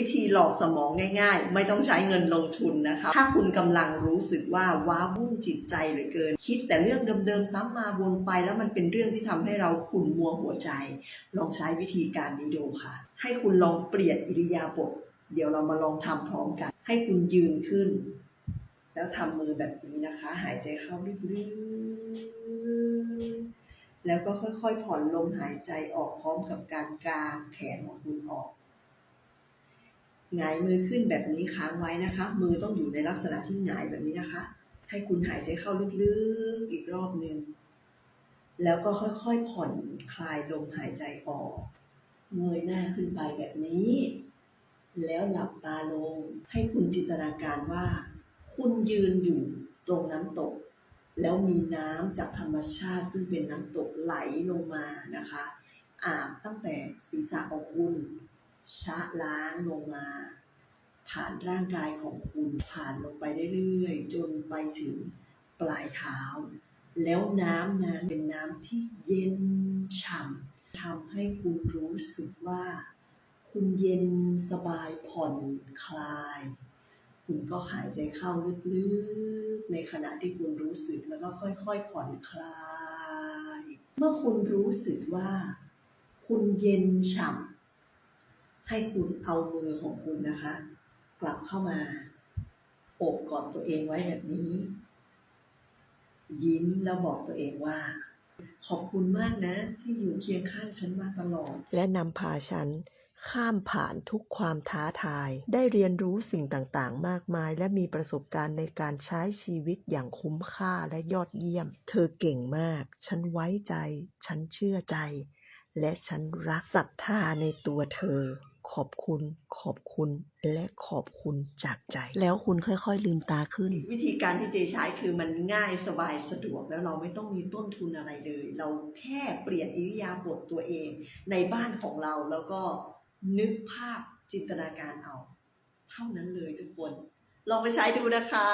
วิธีหลอกสมองง่ายๆ ไม่ต้องใช้เงินลงทุนนะคะ ถ้าคุณกำลังรู้สึกว่าว้าวุ่นจิตใจเหลือเกิน คิดแต่เรื่องเดิมๆซ้ำมาวนไป แล้วมันเป็นเรื่องที่ทำให้เราขุ่นมัวหัวใจ ลองใช้วิธีการนี้ดูค่ะ ให้คุณลองเปลี่ยนอิริยาบถเดี๋ยวเรามาลองทำพร้อมกัน ให้คุณยืนขึ้น แล้วทำมือแบบนี้นะคะ หายใจเข้าลึกๆแล้วก็ค่อยๆผ่อนลมหายใจออกพร้อมกับการกางแขนของคุณออก หงายมือขึ้นแบบนี้ค้างไว้นะคะ มือต้องอยู่ในลักษณะที่หงายแบบนี้นะคะ ให้คุณหายใจเข้าลึกๆอีกรอบหนึ่งแล้วก็ค่อยๆผ่อนคลายลมหายใจออก เงยหน้าขึ้นไปแบบนี้ แล้วหลับตาลง ให้คุณจินตนาการว่า คุณยืนอยู่ตรงน้ำตก แล้วมีน้ำจากธรรมชาติซึ่งเป็นน้ำตกไหลลงมานะคะ อาบตั้งแต่ศีรษะของคุณ ชะล้างลงมา ผ่านร่างกายของคุณผ่านลงไปเรื่อยๆ จนไปถึงปลายเท้า แล้วน้ำนั้นเป็นน้ำที่เย็นฉ่ำทำให้คุณรู้สึกว่า คุณเย็นสบายผ่อนคลาย คุณก็หายใจเข้าลึกๆ ในขณะที่คุณรู้สึกแล้วก็ค่อยๆผ่อนคลาย เมื่อคุณรู้สึกว่า คุณเย็นฉ่ำ ให้คุณเอามือของคุณนะคะ กลับเข้ามาโอบกอดตัวเองไว้แบบนี้ ยิ้มแล้วบอกตัวเองว่า ขอบคุณมากนะ ที่อยู่เคียงข้างฉันมาตลอด และนำพาฉันข้ามผ่านทุกความท้าทาย ได้เรียนรู้สิ่งต่างๆ มากมาย และมีประสบการณ์ในการใช้ชีวิตอย่างคุ้มค่าและยอดเยี่ยม เธอเก่งมาก ฉันไว้ใจ ฉันเชื่อใจ และฉันรักศรัทธาในตัวเธอ ขอบคุณ ขอบคุณ และขอบคุณจากใจ แล้วคุณค่อยๆ ลืมตาขึ้น วิธีการที่เจใช้คือมันง่ายสบายสะดวกแล้วเราไม่ต้องมีต้นทุนอะไรเลย เราแค่เปลี่ยนอิริยาบถตัวเอง ในบ้านของเราแล้วก็นึกภาพจินตนาการเอา เท่านั้นเลยทุกคน ลองไปใช้ดูนะคะ